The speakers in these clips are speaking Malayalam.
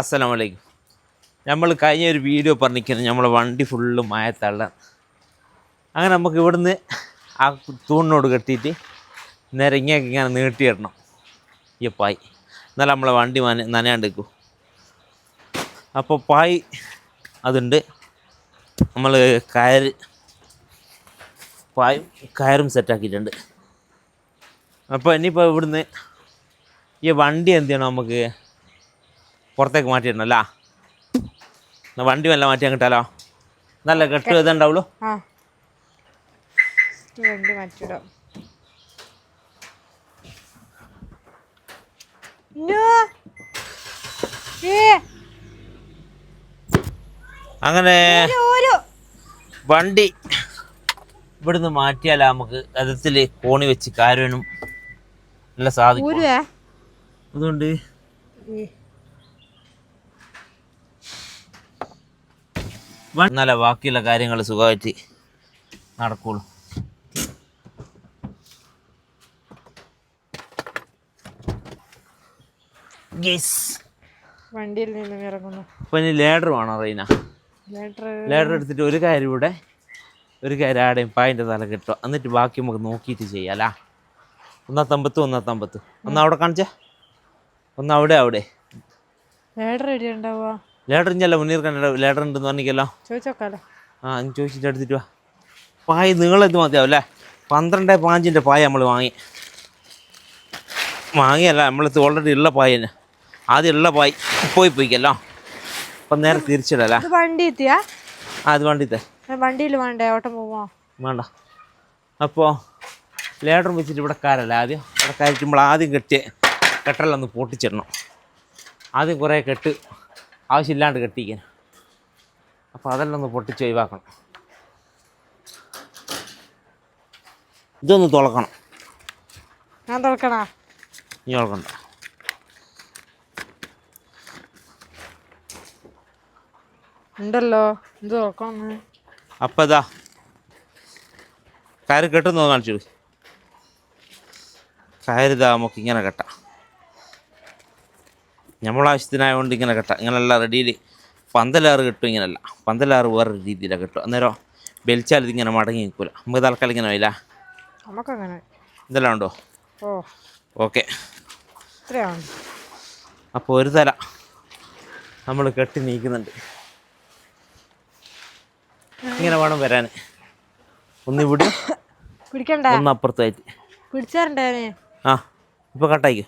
അസ്സലാമലൈക്കും. നമ്മൾ കഴിഞ്ഞ ഒരു വീഡിയോ പറഞ്ഞിരിക്കുന്നത് നമ്മളെ വണ്ടി ഫുള്ള് മയത്തള്ള അങ്ങനെ നമുക്ക് ഇവിടുന്ന് ആ തൂണിനോട് കെട്ടിയിട്ട് നേരെ ഇങ്ങേക്ക് ഇങ്ങനെ നീട്ടിയിടണം ഈ പായ്. എന്നാലും നമ്മളെ വണ്ടി മന നനയാണ്ട് നിൽക്കും. അപ്പോൾ പായ് അതുണ്ട്. നമ്മൾ കയർ പായും കയറും സെറ്റാക്കിയിട്ടുണ്ട്. അപ്പോൾ ഇനിയിപ്പോൾ ഇവിടുന്ന് ഈ വണ്ടി എന്ത് ചെയ്യണം നമുക്ക് പുറത്തേക്ക് മാറ്റിയിടണം അല്ല എന്നാ വണ്ടി വല്ല മാറ്റി കിട്ടാലോ? നല്ല കെട്ട് ഇതുണ്ടാവുള്ളൂ? വണ്ടി മാറ്റിയിടാം. അങ്ങനെ. വണ്ടി ഇവിടുന്ന് മാറ്റിയാലാ നമുക്ക് അതിൽ കോണി വെച്ച് കാരനും നല്ല സാധിക്കും? അതുകൊണ്ട് ഈ, വ- എന്നാലേ ബാക്കിയുള്ള കാര്യങ്ങൾ സുഖമായിട്ട് നടക്കുള്ളൂ. വണ്ടിയിൽ നിന്നും ഇറങ്ങുന്നു. അപ്പൊ ഇനി ലേഡർ വേണോ റീന. ലേഡർ എടുത്തിട്ട് ഒരു കാര്യം ഇവിടെ ഒരു കാര്യം ആടെയും പായന്റെ തല കിട്ടുക എന്നിട്ട് ബാക്കി നമുക്ക് നോക്കിയിട്ട് ചെയ്യാലാ ഒന്നാ തമ്പത്ത് ഒന്നാ തമ്പത്ത് ഒന്ന് അവിടെ കാണിച്ചേ. ഒന്ന് അവിടെ അവിടെ. ലേഡർ എവിടെ ഉണ്ടാവുക. ലേഡർ ഇഞ്ഞല്ല മുന്നീർ കണ്ട ലേഡർ ഉണ്ടെന്ന് പറഞ്ഞിക്കല്ലോ ചോദിച്ചോക്കാലോ. ആ ഇനി ചോദിച്ചിട്ട് എടുത്തിട്ട് വാ. പായ നീളം ഇത് മതിയാവും അല്ലേ? പന്ത്രണ്ട് പാഞ്ചിന്റെ പായ നമ്മൾ വാങ്ങി. വാങ്ങിയല്ല നമ്മളത് ഓൾറെഡി ഉള്ള പായ തന്നെ. ആദ്യം ഉള്ള പായ് പോയി പോയിക്കല്ലോ. അപ്പം നേരെ തിരിച്ചിടല്ലേ വണ്ടി എത്തിയാ? ആ അത് വേണ്ടിത്തെ. വണ്ടിയിൽ വേണ്ടേ? ഓട്ടം പോവോ? വേണ്ട. അപ്പോൾ ലേഡർ വെച്ചിട്ട് ഇവിടെ കാരല്ല ആദ്യം? ഇവിടെ നമ്മൾ ആദ്യം കെട്ടിയ കെട്ടലൊന്ന് പൊട്ടിച്ചിടണം. ആദ്യം കുറേ കെട്ട്. ആവശ്യമില്ലാണ്ട് കെട്ടിക്കാൻ അപ്പോൾ അതെല്ലാം ഒന്ന് പൊട്ടിച്ച് ഒഴിവാക്കണം. ഇതൊന്ന് തുളക്കണം. ഞാൻ തുറക്കണാ നീ തുളക്കണ്ട. ഉണ്ടല്ലോ. ഇത് തുറക്കണം അപ്പം ഇതാ കയറ് കെട്ടുന്നോ കാണിച്ചു. കയറിതാ നമുക്ക് ഇങ്ങനെ കെട്ടാം. നമ്മളാവശ്യത്തിനായതുകൊണ്ട് ഇങ്ങനെ കെട്ടാം. ഇങ്ങനെയല്ല റെഡിയിൽ പന്തലാറ് കെട്ടും ഇങ്ങനെയല്ല. പന്തലാറ് വേറൊരു രീതിയിലാണ് കെട്ടും അന്നേരം വലിച്ചാൽ ഇതിങ്ങനെ മടങ്ങി നിൽക്കില്ല നമുക്ക് തൽക്കാലം ഇങ്ങനെ ആയില്ല നമുക്കങ്ങനെ. ഇതെല്ലാം ഉണ്ടോ? ഓ. ഓക്കെ. അപ്പോൾ ഒരു തല നമ്മൾ കെട്ടി നീക്കുന്നുണ്ട്. ഇങ്ങനെ വേണം വരാൻ ഒന്നിവിടെ പിടിക്കണ്ട. ഒന്നപ്പുറത്തായിട്ട്. പിടിച്ചാറുണ്ടേ ആ ഇപ്പൊ കട്ടായിക്കോ?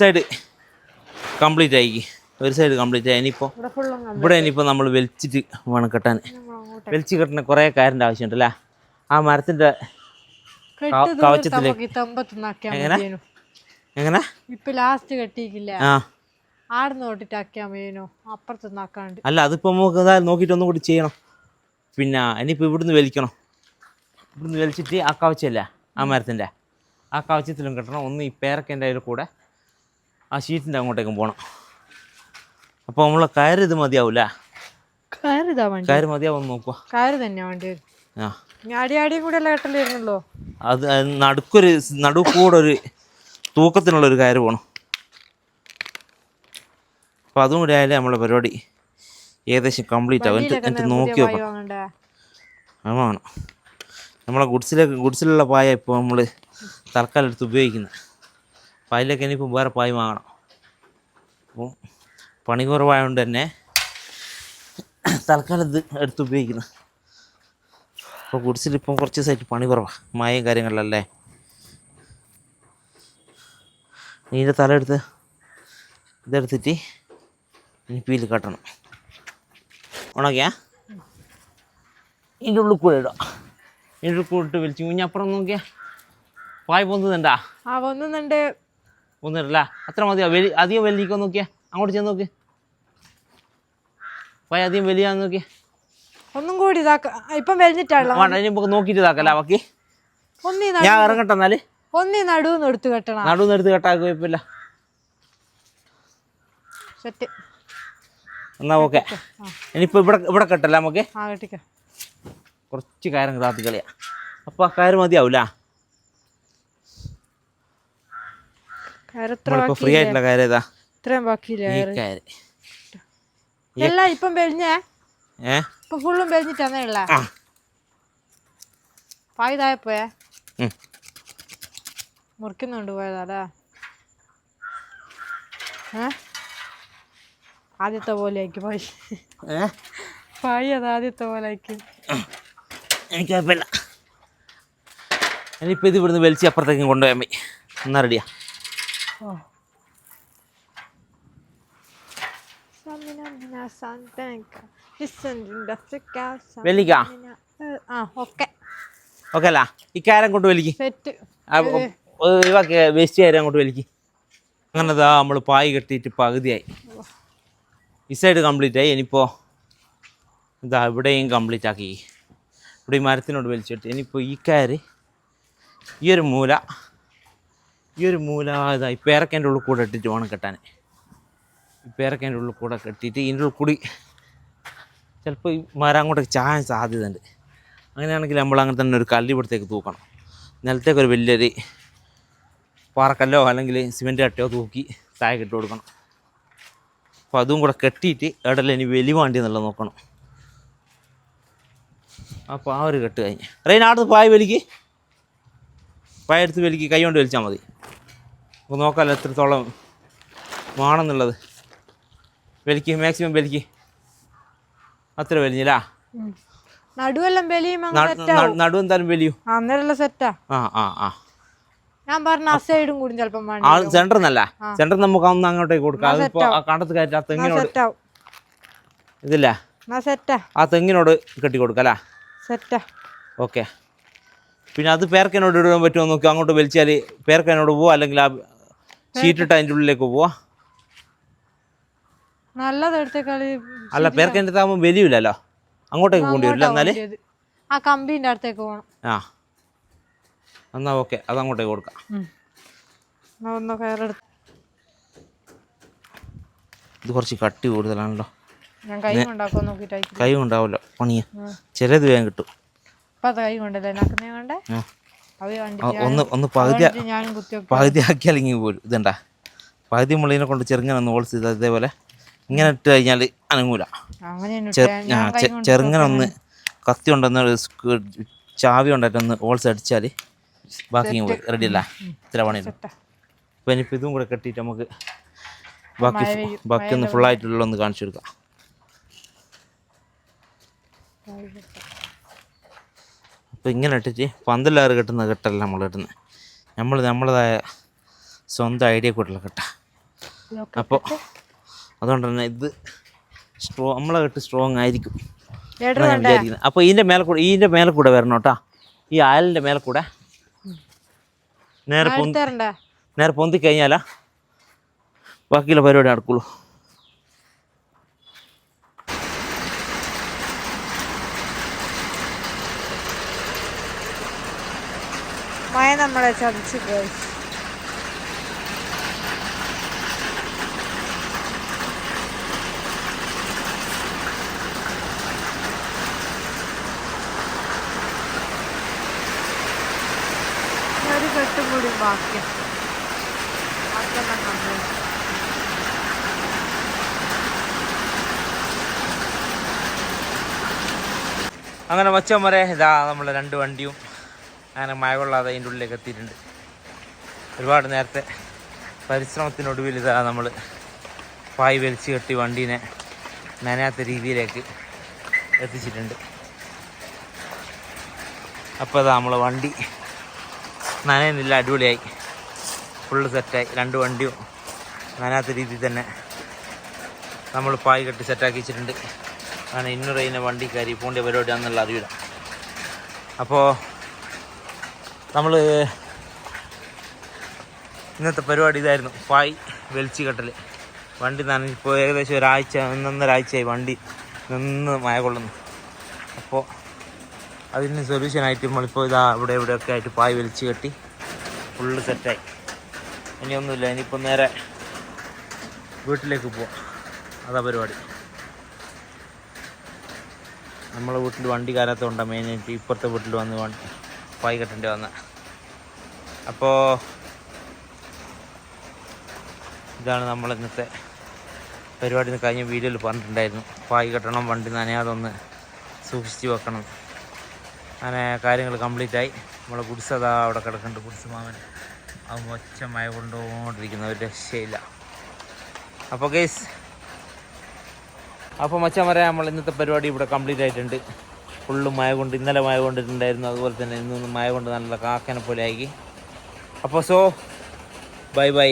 സൈഡ് കംപ്ലീറ്റ് ആയി. ഒരു സൈഡ് കംപ്ലീറ്റ് ആയി. ഇനിയിപ്പോൾ ഇവിടെ ഇനിയിപ്പോൾ നമ്മൾ വലിച്ചിട്ട് വേണം കെട്ടാൻ. വലിച്ച് കെട്ടുന്ന കുറേ കാര്യന്റെ ആവശ്യമുണ്ടല്ലേ? ആ മരത്തിന്റെ കെട്ട് എങ്ങനെ? എങ്ങനെ? ഇപ്പൊ ലാസ്റ്റ് കെട്ടിയിക്കില്ല? ആ. ആടുന്ന് അപ്പുറത്ത് അല്ല അതിപ്പോ നമുക്ക് നോക്കിട്ട് ഒന്നും കൂടി ചെയ്യണം. പിന്നെ ഇനിയിപ്പോ ഇവിടുന്ന് വലിക്കണം. ഇവിടുന്ന് വലിച്ചിട്ട് ആ കവച്ചല്ല ആ മരത്തിന്റെ. ആ കവച്ചത്തിലും കെട്ടണം. ഒന്ന് ഈ പേരക്കന്റെ കൂടെ ആ ഷീറ്റിന്റെ അങ്ങോട്ടേക്കും പോകണം അപ്പോൾ നമ്മളെ കയറ് ഇത് മതിയാവൂല കയറിതാ വണ്ടി. കയറ് മതിയാവും നോക്കുക കയറ് തന്നെയാ വണ്ടി. ആ. ഇനി അടി അടിയും കൂടെ അല്ല കെട്ടലായിരുന്നല്ലോ അത് അത് നടുക്കൊരു നടു കൂടെ ഒരു തൂക്കത്തിനുള്ളൊരു കയറ് പോകണം അപ്പോൾ അതും കൂടി ആയാലേ നമ്മളെ പരിപാടി ഏകദേശം കംപ്ലീറ്റ് ആവും. എന്നിട്ട് എന്നിട്ട് നോക്കി നോക്കാം വാങ്ങണ്ടേ അത് വേണം. നമ്മളെ ഗുഡ്സിലേക്ക് ഗുഡ്സിലുള്ള പായ ഇപ്പോൾ നമ്മൾ തൽക്കാലം എടുത്ത് ഉപയോഗിക്കുന്നത് അപ്പോൾ അതിലേക്ക് ഇനിയിപ്പോൾ വേറെ പായ വാങ്ങണം. അപ്പം പണി കുറവായതുകൊണ്ട് തന്നെ തൽക്കാലം ഇത് എടുത്ത് ഉപയോഗിക്കുന്നു. അപ്പോൾ ഗുഡ്സിൽ ഇപ്പം കുറച്ച് ദിവസമായിട്ട് പണി കുറവാണ് മായയും കാര്യങ്ങളിലല്ലേ നീന്റെ തല എടുത്ത് ഇതെടുത്തിട്ട് ഇനി പീൽ കെട്ടണം. ഉണക്കിയാ? ഇതിന്റെ ഉള്ളിൽ കൂടെ ഇടാം. ഇതിന്റെ ഉള്ളിൽ കൂടെ ഇട്ട് വലിച്ചു. കുഞ്ഞപ്പുറം നോക്കിയാ? പായ് പൊന്തുന്നുണ്ടാ? ആ ഒന്നുന്നുണ്ട് പൊന്നിട്ടില്ല അത്ര മതിയോ? വലി അധികം വലിക്കോ നോക്കിയാ. അങ്ങോട്ട് ചെന്ന് നോക്കി. പായ അധികം വലിയാന്ന് നോക്കി. ഒന്നും കൂടി ഇതാക്ക. ഇപ്പം വലിഞ്ഞിട്ടാണല്ലോ. വേണ്ട ഇനി നമുക്ക് നോക്കിയിട്ട് ഇതാക്കല്ല ബാക്കി? ഒന്നീ ഞാൻ ഇറങ്ങട്ടെ എന്നാൽ? ഒന്നീ നടുവെന്ന് എടുത്ത് കെട്ടണം. നടുന്ന് എടുത്ത് കെട്ടാക്കി കുഴപ്പമില്ല. സെറ്റ്. എന്നാ ഓക്കെ. ഇനിയിപ്പോൾ ഇവിടെ ഇവിടെ കെട്ടല്ല നമുക്ക്? ആ കെട്ടിക്ക. കുറച്ച് കയറും താത്തി കളിയാ അപ്പോൾ ആ കയറ് മതിയാവൂല? ഫ്രീ ആയിട്ടുള്ള ഇത്രയും ബാക്കിയില്ല ഈ എല്ലാം ഇപ്പം വെളിഞ്ഞേ ഏ? ഇപ്പൊ ഫുള്ളും വെളിഞ്ഞിട്ടാന്നേ ഉള്ള? ആ. പായതായപ്പോയേ ഉം. മുറിക്കുന്നുണ്ട് പോയതാടാ ഏ? ആദ്യത്തെ പോലെ ആക്കി പായ്. ഏ? പായ് അത് ആദ്യത്തെ പോലെ ആക്കി എനിക്ക് കുഴപ്പമില്ല ഇനിയിപ്പോൾ ഇത് ഇവിടുന്ന് വലിച്ച് അപ്പുറത്തേക്കും കൊണ്ടുപോയാൽ മതി. എന്നാ റെഡിയാ വലിക്ക ഓക്കെ. അല്ല ഈ കയരം കൊണ്ട് വലിക്ക്. ഇവാക്ക് വേസ്റ്റ് കാര്യം അങ്ങോട്ട് വലിക്ക്. അങ്ങനെ ഇതാ നമ്മൾ പായ് കെട്ടിയിട്ട് പകുതിയായി. ഈ സൈഡ് കംപ്ലീറ്റ് ആയി. ഇനിയിപ്പോൾ ഇതാ ഇവിടെയും കംപ്ലീറ്റ് ആക്കി. ഇവിടെ ഈ മരത്തിനോട് വലിച്ചിട്ട് ഇനിയിപ്പോൾ ഈ കയറ് ഈ ഒരു മൂല ഈ ഒരു മൂല ഇതാ ഈ പേരക്കേന്റെ ഉള്ളിൽ കൂടെ ഇട്ടിട്ട് വേണം കെട്ടാൻ. പേരക്കേന്റെ ഉള്ളിൽ കൂടെ കെട്ടിയിട്ട് ഇതിന്റെ ഉള്ളിൽ കൂടി ചിലപ്പോൾ ഈ മരം അങ്ങോട്ടേക്ക് ചായാൻ സാധ്യതയുണ്ട്. അങ്ങനെയാണെങ്കിൽ നമ്മൾ അങ്ങനെ തന്നെ ഒരു കല്ല് ഇവിടത്തേക്ക് തൂക്കണം. നിലത്തേക്ക് ഒരു വലിയൊരു പാറക്കല്ലോ അല്ലെങ്കിൽ സിമെന്റ് കട്ടയോ തൂക്കി താഴെ കെട്ടി കൊടുക്കണം. അപ്പോൾ അതും കൂടെ കെട്ടിയിട്ട് ഇടയിൽ ഇനി വലി വേണ്ടി എന്നുള്ളത് നോക്കണം. അപ്പോൾ ആ ഒരു കെട്ട് കഴിഞ്ഞ്. റെയിൻ അടുത്ത് പായ വലിക്ക്. പായ എടുത്ത് വലിക്ക്. കൈ കൊണ്ട് വലിച്ചാൽ മതി. അപ്പോൾ നോക്കാമല്ലോ എത്രത്തോളം വേണമെന്നുള്ളത്. വലിക്ക് മാക്സിമം വലിക്ക് അത്ര വലിഞ്ഞില്ല നടുവെല്ലാം സെറ്റാ നടു എന്തായാലും വലിയോ അന്നേരമുള്ള സെറ്റാ ആ. ആ ആ ഞാൻ പറഞ്ഞ ആ സൈഡും കൂടി ചിലപ്പം സെന്റർ എന്നല്ല. സെന്റർ നമുക്ക് അന്ന് അങ്ങോട്ടേക്ക് കൊടുക്കാം. അതിപ്പോ ആ കണ്ടത്ത് കയറ്റി ആ തെങ്ങിനോട് സെറ്റാവും ഇതില്ല. സെറ്റാ ആ. തെങ്ങിനോട് കെട്ടി കൊടുക്കല്ലേ സെറ്റാ ഓക്കെ. പിന്നെ അത് പേർക്കനോട് ഇടാൻ പറ്റുമോ നോക്കി അങ്ങോട്ട് വലിച്ചാൽ പേർക്കനോട് പോവാ അല്ലെങ്കിൽ ആ ഷീറ്റിട്ട് അതിന്റെ ഉള്ളിലേക്ക് പോവാ. അല്ല പേർക്കന്റെ താകുമ്പോൾ വലിയില്ലല്ലോ അങ്ങോട്ടേക്ക് പോകേണ്ടി വരില്ല എന്നാൽ. ആ കമ്പീന്റെ അടുത്തേക്ക് പോകണം. ആ. എന്നാ ഓക്കെ അത് അങ്ങോട്ടേക്ക് കൊടുക്കാം ഇത് കുറച്ച് കട്ടി കൂടുതലാണല്ലോ. കൈ ഉണ്ടാവില്ല പണിയ. ചിലത് വേഗം കിട്ടും. കൈ കൊണ്ടല്ലേ? ഒന്ന് ഒന്ന് പകുതി പകുതി ആക്കിയാൽ ഇങ്ങനെ പോരും ഇതണ്ട? പകുതി മുള്ളിനെ കൊണ്ട് ചെറുങ്ങനെ ഒന്ന് ഹോൾസ് ചെയ്ത് അതേപോലെ ഇങ്ങനെ ഇട്ട് കഴിഞ്ഞാൽ അനങ്ങൂല ചെറുങ്ങനെ ഒന്ന് കത്തി സ്ക്- ചാവി കൊണ്ടായിട്ടൊന്ന് ഹോൾസ് അടിച്ചാൽ ബാക്കി പോയി റെഡി അല്ല? ഇത്ര പണിയുണ്ട് അപ്പം ഇനിയിപ്പോൾ ഇതും കൂടെ കെട്ടിയിട്ട് നമുക്ക് ബാക്കി ബാക്കി ഒന്ന് ഫുള്ളായിട്ടുള്ള ഒന്ന് കാണിച്ചു കൊടുക്കാം. അപ്പോൾ ഇങ്ങനെ ഇട്ടിട്ട് പന്തലാറ് കെട്ടുന്ന കെട്ടല്ല നമ്മൾ ഇടുന്നത് നമ്മൾ നമ്മളതായ സ്വന്തം ഐഡിയ കൂട്ടുള്ള കെട്ട. അപ്പോൾ അതുകൊണ്ട് തന്നെ ഇത് സ്ട്രോ നമ്മളെ കെട്ട് സ്ട്രോങ് ആയിരിക്കും. വിചാരിക്കുന്നത് അപ്പോൾ ഇതിന്റെ മേലെ കൂടെ ഇതിന്റെ മേലെ കൂടെ വരണം കേട്ടോ. ഈ അയലിന്റെ മേലെ കൂടെ നേരെ പൊന്തി നേരെ പൊന്തി കഴിഞ്ഞാലാ ബാക്കിയുള്ള പരിപാടി നടക്കുള്ളൂ മഴ നമ്മളെ ചതിച്ചു പോയി ഒരു കെട്ടും കൂടി ബാക്കി ബാക്കിയെല്ലാം complete. അങ്ങനെ മച്ചന്മാരെ ഇതാ നമ്മൾ രണ്ട് വണ്ടിയും അങ്ങനെ മഴ കൊള്ളാതെ അതിന്റെ ഉള്ളിലേക്ക് എത്തിയിട്ടുണ്ട്. ഒരുപാട് നേരത്തെ പരിശ്രമത്തിനൊടുവിൽ ഇതാ നമ്മൾ പായ് വലിച്ച് കെട്ടി വണ്ടീനെ നനയാത്ത രീതിയിലേക്ക് എത്തിച്ചിട്ടുണ്ട്. അപ്പോൾ ഇതാ നമ്മളെ വണ്ടി നനയുന്നില്ല അടിപൊളിയായി. ഫുള്ള് സെറ്റായി. രണ്ട് വണ്ടിയും നനയാത്ത രീതിയിൽ തന്നെ നമ്മൾ പായ് കെട്ടി സെറ്റാക്കി വെച്ചിട്ടുണ്ട്. അങ്ങനെ ഇന്നൊരു വണ്ടി കയറി പോകേണ്ട പരിപാടിയാണെന്നുള്ള അറിയില്ല. അപ്പോൾ നമ്മൾ ഇന്നത്തെ പരിപാടി ഇതായിരുന്നു. ഫായ് വെളിച്ചു കെട്ടൽ വണ്ടി നനഞ്ഞിപ്പോൾ ഏകദേശം ഒരാഴ്ച ഒന്നൊന്നര ആഴ്ചയായി വണ്ടി നിന്ന് മഴ കൊള്ളുന്നു. അപ്പോൾ അതിന് സൊല്യൂഷനായിട്ട് നമ്മളിപ്പോൾ ഇതാ ഇവിടെ ഇവിടെയൊക്കെ ആയിട്ട് പായ് വലിച്ചു കെട്ടി ഫുള്ള് സെറ്റായി ഇനിയൊന്നുമില്ല ഇനിയിപ്പോൾ നേരെ വീട്ടിലേക്ക് പോവാം. അതാ പരിപാടി. നമ്മളെ വീട്ടിൽ വണ്ടി കാലത്തുകൊണ്ട് മെയിനായിട്ട് ഇപ്പുറത്തെ വീട്ടിൽ വന്ന് വണ്ടി പായി കെട്ടേണ്ടി വന്ന. അപ്പോൾ ഇതാണ് നമ്മൾ ഇന്നത്തെ പരിപാടി കഴിഞ്ഞ വീഡിയോയിൽ പറഞ്ഞിട്ടുണ്ടായിരുന്നു. പായി കെട്ടണം വണ്ടി നനയാതെ ഒന്ന് സൂക്ഷിച്ച് വെക്കണം. അങ്ങനെ കാര്യങ്ങൾ കംപ്ലീറ്റ് ആയി. നമ്മളെ ഗുഡ്സ് അതാ അവിടെ കിടക്കുന്നുണ്ട് ഗുഡ്സ് മാമൻ. അത് മൊച്ചമായ കൊണ്ടുപോകൊണ്ടിരിക്കുന്ന ഒരു രക്ഷയില്ല. അപ്പോൾ കേസ് അപ്പോൾ മച്ചാൻ പറയാം നമ്മൾ ഇന്നത്തെ പരിപാടി ഇവിടെ കംപ്ലീറ്റ് ആയിട്ടുണ്ട്. ഫുള്ള് മഴ കൊണ്ട് ഇന്നലെ മഴ കൊണ്ടിട്ടുണ്ടായിരുന്നു. അതുപോലെ തന്നെ ഇന്നൊന്ന് മഴ കൊണ്ട് നല്ല കാക്കനെ പോലെ ആക്കി. അപ്പോൾ സോ ബൈ ബൈ.